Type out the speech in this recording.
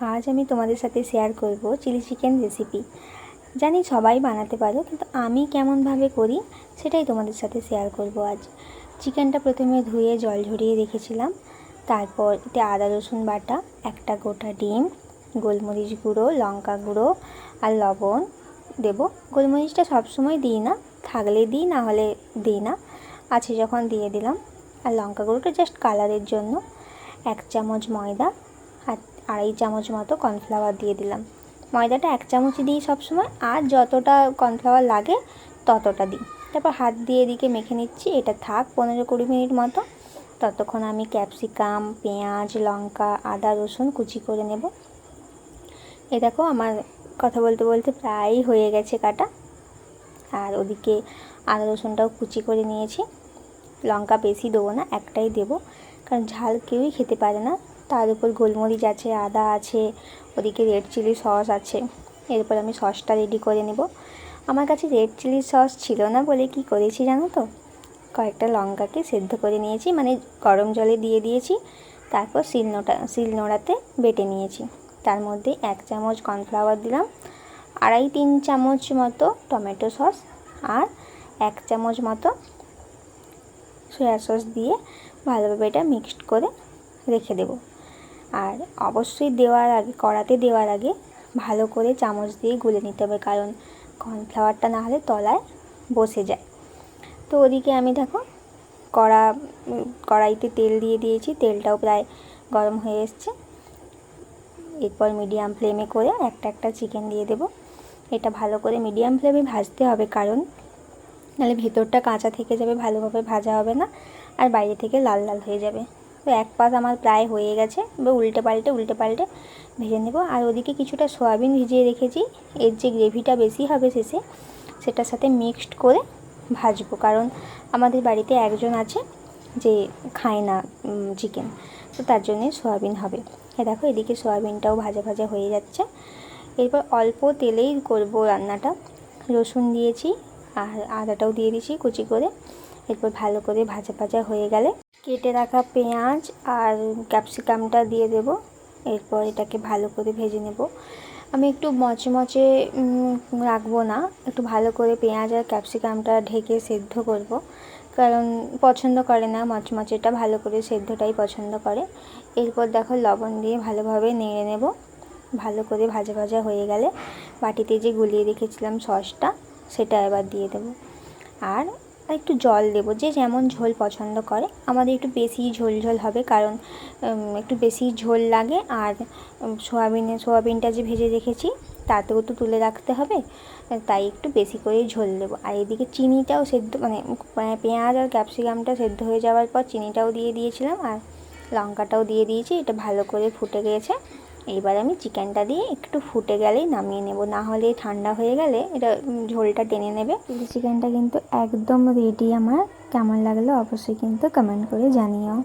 আজ আমি তোমাদের সাথে শেয়ার করব চিলি চিকেন রেসিপি জানি সবাই বানাতে পারো, কিন্তু আমি কেমনভাবে করি সেটাই তোমাদের সাথে শেয়ার করব আজ। চিকেনটা প্রথমে ধুয়ে জল ঝরিয়ে রেখেছিলাম। তারপর এতে আদা, রসুন বাটা, একটা গোটা ডিম, গোলমরিচ গুঁড়ো, লঙ্কা গুঁড়ো আর লবণ দেবো। গোলমরিচটা সবসময় দিই না, থাকলে দিই, না হলে দিই না। আছে যখন দিয়ে দিলাম। আর লঙ্কা গুঁড়োটা জাস্ট কালারের জন্য। এক চামচ ময়দা আর আড়াই চামচ মতো কর্নফ্লাওয়ার দিয়ে দিলাম। ময়দাটা এক চামচ দিই সবসময়, আর যতটা কর্নফ্লাওয়ার লাগে ততটা দিই। তারপর হাত দিয়ে এদিকে মেখে নিচ্ছি, এটা থাক পনেরো কুড়ি মিনিট মতো। ততক্ষণ আমি ক্যাপসিকাম, পেঁয়াজ, লঙ্কা, আদা, রসুন কুচি করে নেব। এ দেখো আমার কথা বলতে বলতে প্রায়ই হয়ে গেছে কাটা। আর ওদিকে আদা, রসুনটাও কুচি করে নিয়েছি। লঙ্কা বেশি দেবো না, একটাই দেবো। কারণ ঝাল কেউই খেতে পারে না। তার উপর গোলমরিচ আছে, আদা আছে, ওদিকে রেড চিলি সস আছে। এরপর আমি সসটা রেডি করে নেব। আমার কাছে রেড চিলি সস ছিল না বলে কি করেছি জানো তো? কয়েকটা লঙ্কাকে সেদ্ধ করে নিয়েছি মানে গরম জলে দিয়ে দিয়েছি। তারপর শিলনোটা শিলনোড়াতে বেটে নিয়েছি। তার মধ্যে এক চামচ কর্নফ্লাওয়ার দিলাম, আড়াই তিন চামচ মতো টমেটো সস আর এক চামচ মতো সয়া সস দিয়ে ভালোভাবে এটা মিক্সড করে রেখে দেব। আর অবশ্যই দেওয়ার আগে, কড়াতে দেওয়ার আগে ভালো করে চামচ দিয়ে গুলে নিতে হবে, কারণ কর্নফ্লাওয়ারটা না হলে তলায় বসে যায়। তো ওদিকে আমি দেখো কড়া কড়াইতে তেল দিয়ে দিয়েছি, তেলটাও প্রায় গরম হয়ে এসছে। এরপর মিডিয়াম ফ্লেমে করে একটা একটা চিকেন দিয়ে দেব। এটা ভালো করে মিডিয়াম ফ্লেমে ভাজতে হবে, কারণ নাহলে ভেতরটা কাঁচা থেকে যাবে, ভালোভাবে ভাজা হবে না, আর বাইরে থেকে লাল লাল হয়ে যাবে। তো এক পাশ আমার প্রায় হয়ে গেছে। এবার উল্টে পাল্টে উল্টে পাল্টে ভেজে নেব। আর ওদিকে কিছুটা সয়াবিন ভিজিয়ে রেখেছি। এর যে গ্রেভিটা বেশি হবে শেষে, সেটার সাথে মিক্সড করে ভাজবো। কারণ আমাদের বাড়িতে একজন আছে যে খায় না চিকেন তো তার জন্যে সয়াবিন হবে। এ দেখো, এদিকে সয়াবিনটাও ভাজা ভাজা হয়ে যাচ্ছে। এরপর অল্প তেলেই করব রান্নাটা। রসুন দিয়েছি আর আদাটাও দিয়ে দিয়েছি কুচি করে। এরপর ভালো করে ভাজা ভাজা হয়ে গেলে কেটে রাখা পেঁয়াজ আর ক্যাপসিকামটা দিয়ে দেব। এরপর এটাকে ভালো করে ভেজে নেব। আমি একটু মচমচে রাখব না। একটু ভালো করে পেঁয়াজ আর ক্যাপসিকামটা ঢেকে সেদ্ধ করব। কারণ পছন্দ করে না মচমচেটা ভালো করে সেদ্ধটাই পছন্দ করে। এরপর দেখো লবণ দিয়ে ভালোভাবে নেড়ে নেব। ভালো করে ভাজা ভাজা হয়ে গেলে বাটিতে যে গুলিয়ে রেখেছিলাম সসটা, সেটা এবার দিয়ে দেবো। আর একটু জল দেবো, যে যেমন ঝোল পছন্দ করে। আমাদের একটু বেশি ঝোল ঝোল হবে কারণ একটু বেশি ঝোল লাগে আর সোয়াবিনে, সোয়াবিনটা যে ভেজে রেখেছি তাতেও তো তুলে রাখতে হবে, তাই একটু বেশি করেই ঝোল দেবো। আর এদিকে চিনিটাও সেদ্ধ মানে মানে পেঁয়াজ আর ক্যাপসিকামটা সেদ্ধ হয়ে যাওয়ার পর চিনিটাও দিয়ে দিয়েছিলাম আর লঙ্কাটাও দিয়ে দিয়েছি, এটা ভালো করে ফুটে গিয়েছে এইবার আমি চিকেনটা দিয়ে একটু ফুটে গেলেই নামিয়ে নেব। না হলে ঠান্ডা হয়ে গেলে এটা ঝোলটা টেনে নেবে। চিকেনটা কিন্তু একদম রেডি আমার। কেমন লাগল অবশ্যই কিন্তু কমেন্ট করে জানিও।